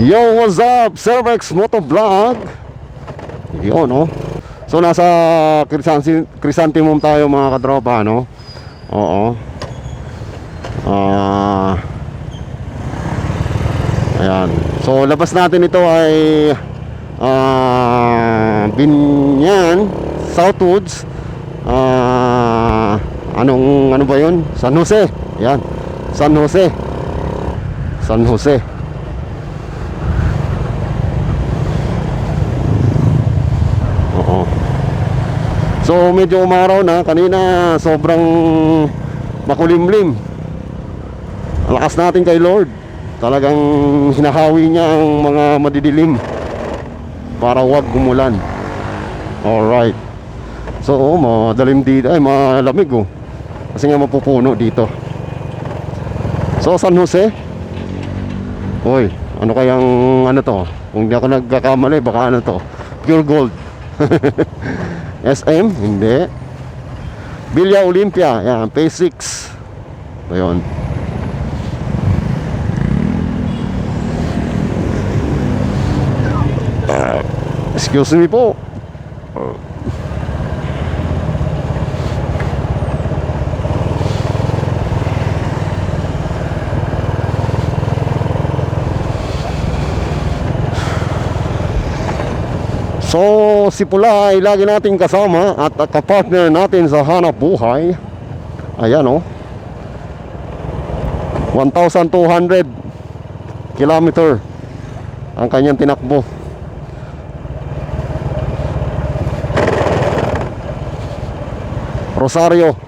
Yo, what's up? Cervex Motovlog. Yun, no? So, nasa Crisantimum tayo mga katropa, no? Oo. Ah... ayan. So, labas natin ito ay... Ah... Binyan, Southwoods. Ah... anong, ano ba yun? San Jose. Ayan. San Jose. San Jose. So medyo umaraw na kanina sobrang makulimlim. Lakas natin kay Lord. Talagang hinahawi niya ang mga madidilim para wag gumulan. Alright. So oh, madalim dito. Ay malamig oh. Kasi nga mapupuno dito. So San Jose. Hoy, ano kayang ano to? Kung di ako nagkakamali, baka ano to? Pure gold. SM? Hindi. Villa Olympia. Yan, phase 6. Ito yun. Ah, excuse me po. So, si Pula ay lagi nating kasama at kapartner natin sa hanap buhay. Ayan oh. 1,200 kilometer ang kanyang tinakbo. Rosario.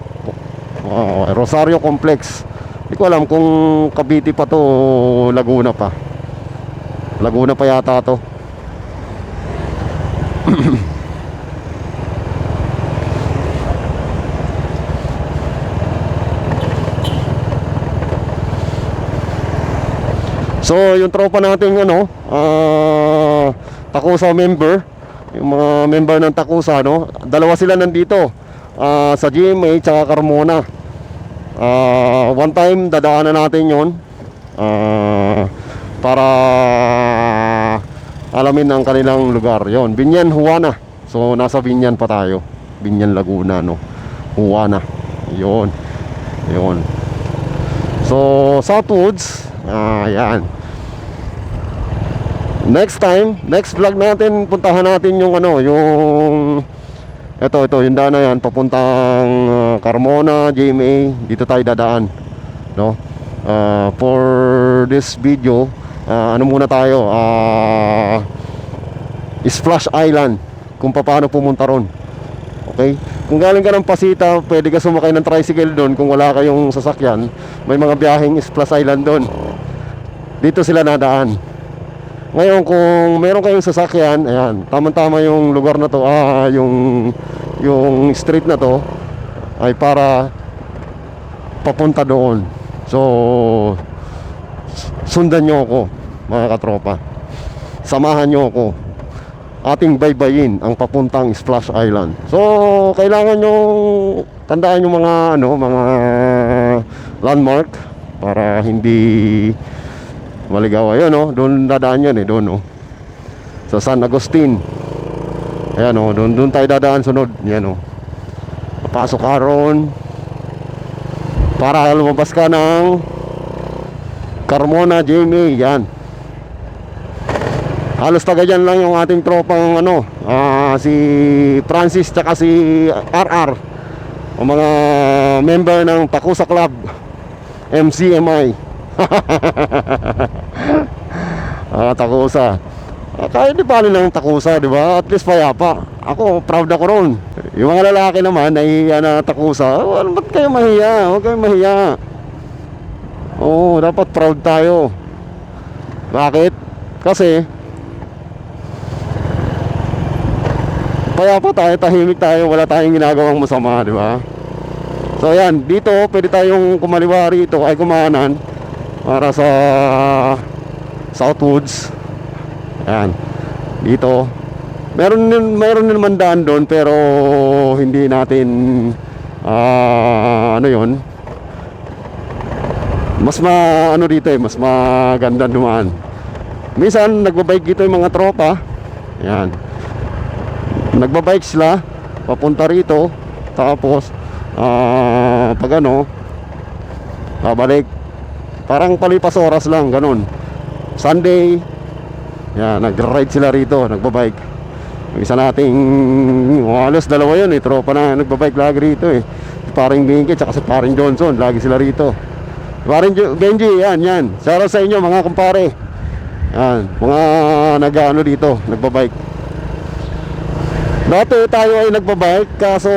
Oh, Rosario Complex. Hindi ko alam kung Cavite pa to o Laguna pa. Laguna pa yata to. So, yung tropa natin ano, ah Takusa member, yung mga member ng Takusa, no? Dalawa sila nandito. ah sa GMA tsaka Carmona. Ah, one time dadaanan natin 'yon. Ah, para alamin ang kanilang lugar. 'Yon, Binyan Juana. So, nasa Binyan pa tayo. Binyan Laguna, no. Juana. 'Yon. 'Yon. So, Southwoods, ah, yan. Next time, next vlog natin, puntahan natin yung ano, yung ito, ito, yung daan na yan, papuntang ah, Carmona, GMA, dito tayo dadaan. No? Ah, for this video, ah, ano muna tayo, ah, Splash Island, kung paano pumunta ron. Okay? Kung galing ka ng Pasita, pwede ka sumakay ng tricycle doon kung wala kayong sasakyan. May mga biyaheng Splash Island doon. Dito sila nadaan. Ngayon kung meron kayong sasakyan, ayan, tama-tama yung lugar na to, ah, yung yung street na to ay para papunta doon. So sundan nyo ako, mga katropa. Samahan nyo ako ating baybayin ang papuntang Splash Island. So, kailangan nyo tandaan yung mga ano, mga landmark para hindi maligaw. Ayun oh, doon dadaan yan eh, doon oh. Sa San Agustin. Ayan oh, doon doon tayo dadaan sunod. Yan oh. Papasok ka ron. Para lumabas ka ng Carmona, Jamie, yan. Halos taga dyan lang yung ating tropang ano, ah, si Francis tsaka si RR. O mga member ng Takusa Club, MCMI. ah, Takusa. Ah, kahit di pala ng Takusa, di ba? At least payapa. Ako, proud ako ron. Yung mga lalaki naman, nahihiya na Takusa. Oh, ano ba't kayo mahiya? Huwag kayo mahiya. Oo, dapat proud tayo. Bakit? Kasi, payapa tayo, tahimik tayo, wala tayong ginagawang masama, di ba? So yan, dito pwede tayong kumaliwa rito ay kumanan para sa Southwoods. Yan. Dito. Meron din meron din naman daan doon pero hindi natin ah ano 'yon. Mas ma ano dito eh, mas maganda dumaan. Minsan nagbabike dito yung mga tropa. Yan. Nagbabike sila papunta rito. Tapos ah pag ano babalik parang palipas oras lang ganun. Sunday yan, nag-ride sila rito, nagbabike. Isa nating halos dalawa yun eh, tropa na nagbabike lagi rito eh. Paring Binky tsaka si Paring Johnson, lagi sila rito. Paring Jo- Benji, yan, yan. Shoutout sa inyo mga kumpare. Yan, mga nag-ano dito, nagbabike. Dati tayo ay nagbabike kaso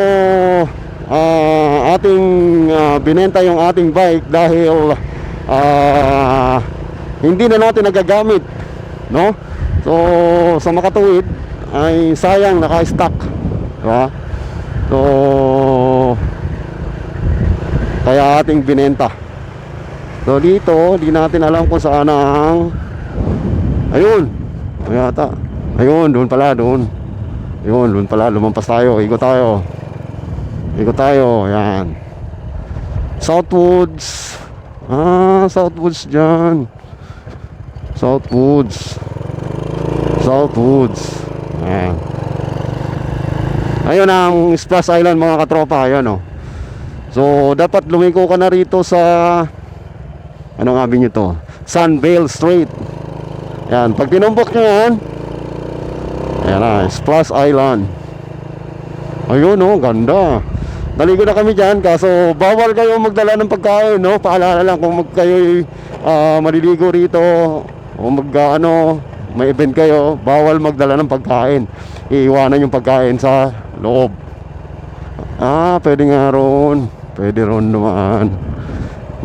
ah, ating ah, binenta yung ating bike dahil ah, hindi na natin nagagamit, no? So sa makatuwid ay sayang naka-stock, di ba? So kaya ating binenta. So dito, di natin alam kung saan ang Ayun. Yata. Ayun, doon pala, doon. Ayun, doon pala, lumampas tayo. Ikot tayo. Ikot tayo, yan. Southwoods. Ah, Southwoods dyan. Southwoods. Southwoods. Ayan. Ayun ang Splash Island mga katropa. Ayan oh. So, dapat lumiko ka na rito sa ano nga nyo to? Sunvale Street. Yan, pag tinumbok nyo yan, ayan na, Splash Island. Ayun oh, ganda. Naligo na kami dyan, kaso bawal kayo magdala ng pagkain, no? Paalala lang kung mag kayo maliligo rito, o mag ah, ano, may event kayo, bawal magdala ng pagkain. Iiwanan yung pagkain sa loob. Ah, pwede nga ron. Pwede ron naman.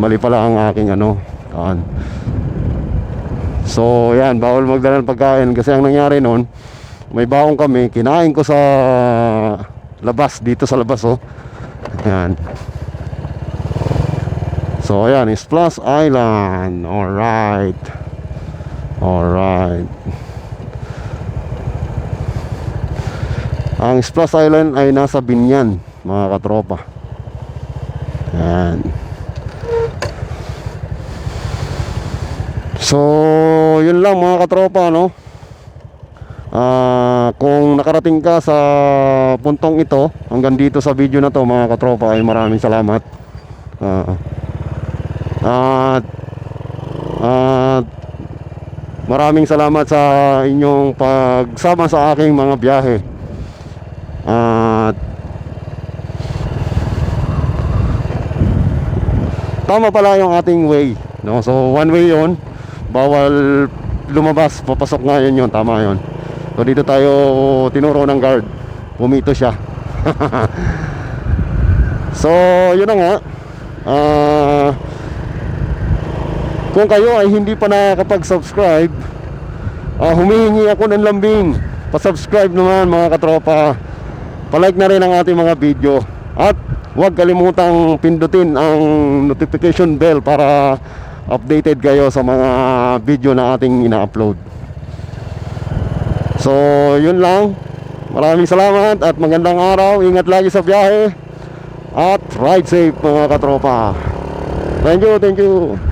Mali pala ang aking ano. Taan. So, yan, bawal magdala ng pagkain kasi ang nangyari noon, may baong kami, kinain ko sa labas, dito sa labas, oh. Yan. So, ayan, Splash Island. Alright. Alright. Ang Splash Island ay nasa Binyan, mga katropa. Yan. So, yun lang mga katropa, no? Ah, kung nakarating ka sa puntong ito, hanggang dito sa video na to, mga katropa, ay maraming salamat. Ah, at at maraming salamat sa inyong pagsama sa aking mga biyahe. At tama pala yung ating way, no? So, one way 'yon bawal lumabas. Papasok nga yun yun. Tama yun. So dito tayo tinuro ng guard. Pumito siya. So yun na nga. Ah, kung kayo ay hindi pa nakakapag-subscribe ah, humihingi ako ng lambing. Pa-subscribe naman mga katropa. Palike na rin ang ating mga video. At huwag kalimutang pindutin ang notification bell para updated kayo sa mga video na ating ina-upload. So, yun lang. Maraming salamat at magandang araw. Ingat lagi sa biyahe. At ride safe mga katropa. Thank you, thank you.